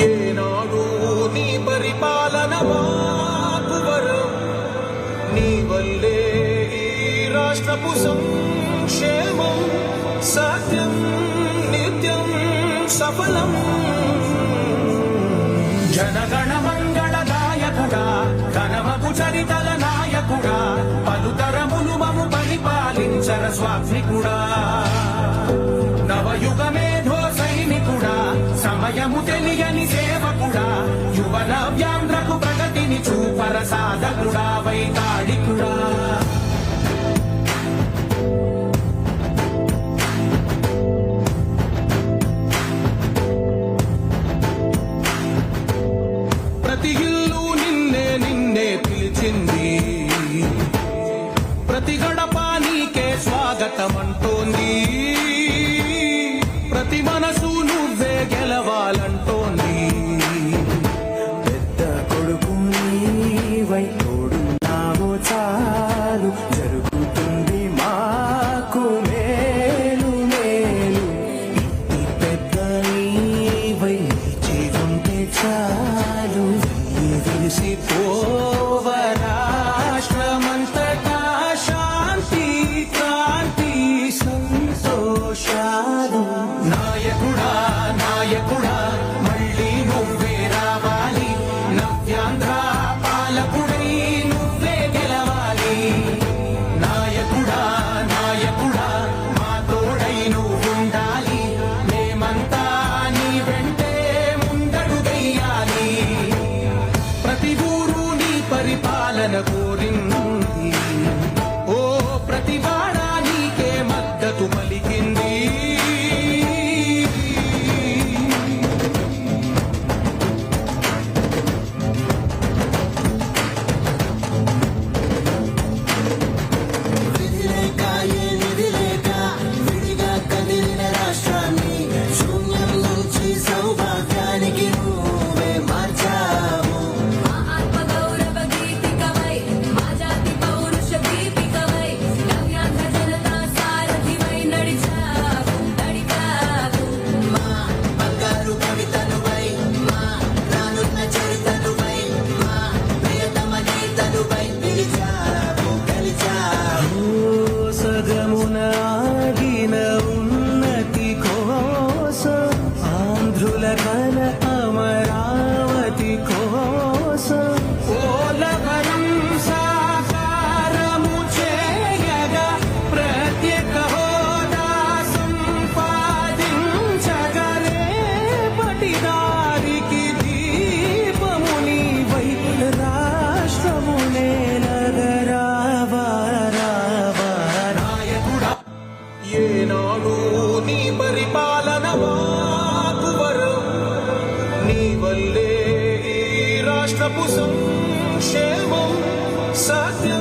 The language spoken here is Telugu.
ఏనాడు నీ పరిపాలన మాకు నీ వల్లే రాష్ట్రపు సంక్షేమం సత్యం నిత్యం సఫలం. జనగణ మంగళదాయకుడా ఘనమపు చరితల నాయకుడా పలుతరములు మము పరిపాలించర యువన వ్యాంధ్రకు ప్రగతిని చూపర సాధకుడా వైతాళికుడా. ప్రతి ఇల్లు నిన్నే నిన్నే పిలిచింది. ప్రతి గడప నీకే స్వాగతం అంటోంది ప్రతి మనసు నువ్వే గెలవాలంటో తెలిసి శాంతి క్రాంతి సంతోషాలు. పరిపాలన కోరింది பல aż kapusą się mą, saty